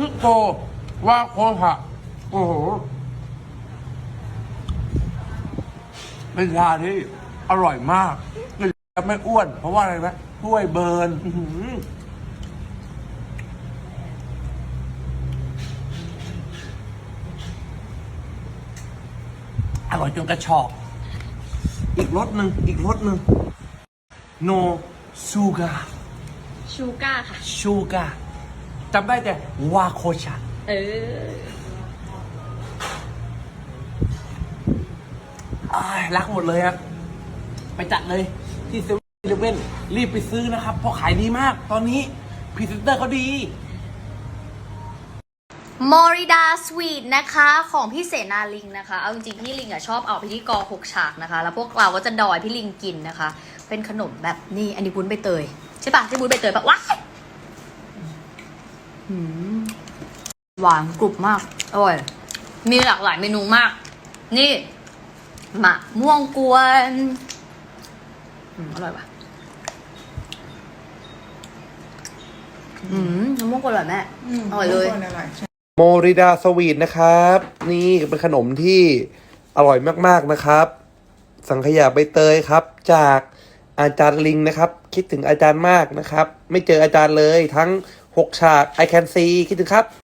ฮิโกวาโคฮะโอ้โห เป็นชาที่อร่อยมากและไม่อ้วน เพราะว่าอะไรนะถ้วยเบิร์นอร่อยจนกระชอก อีกรสหนึ่งอีกรสหนึ่ง no sugar ชูก้าค่ะ sugar จำได้แต่วาโคชะเออ อ้ายรักหมดเลยครับ ไปจัดเลยที่เซเว่นเลเว่นรีบไปซื้อนะครับ เพราะขายดีมาก ตอนนี้พรีเซนเตอร์เขาดี มอริดาสวีทนะคะของพี่เสนาลิงนะคะ เอาจริงๆ พี่ลิงอะชอบเอาไปที่กอหกฉากนะคะ แล้วพวกเราก็จะดอยพี่ลิงกินนะคะ เป็นขนมแบบนี่อันนี้บุ้นใบเตย ใช่ปะใช่บุ้นใบเตยปะว้ายหืมหวานกรุบมาก อร่อย มีหลากหลายเมนูมาก นี่มะม่วงกวนอืมอร่อยปะอืมมะม่วงกวนอร่อยแม่อร่อยเลย โมริดาสวีทนะครับ นี่เป็นขนมที่อร่อยมากๆนะครับ สังขยาใบเตยครับ จากอาจารย์ลิงนะครับ คิดถึงอาจารย์มากนะครับ ไม่เจออาจารย์เลยทั้ง 6 ฉาก I can see คิดถึงครับ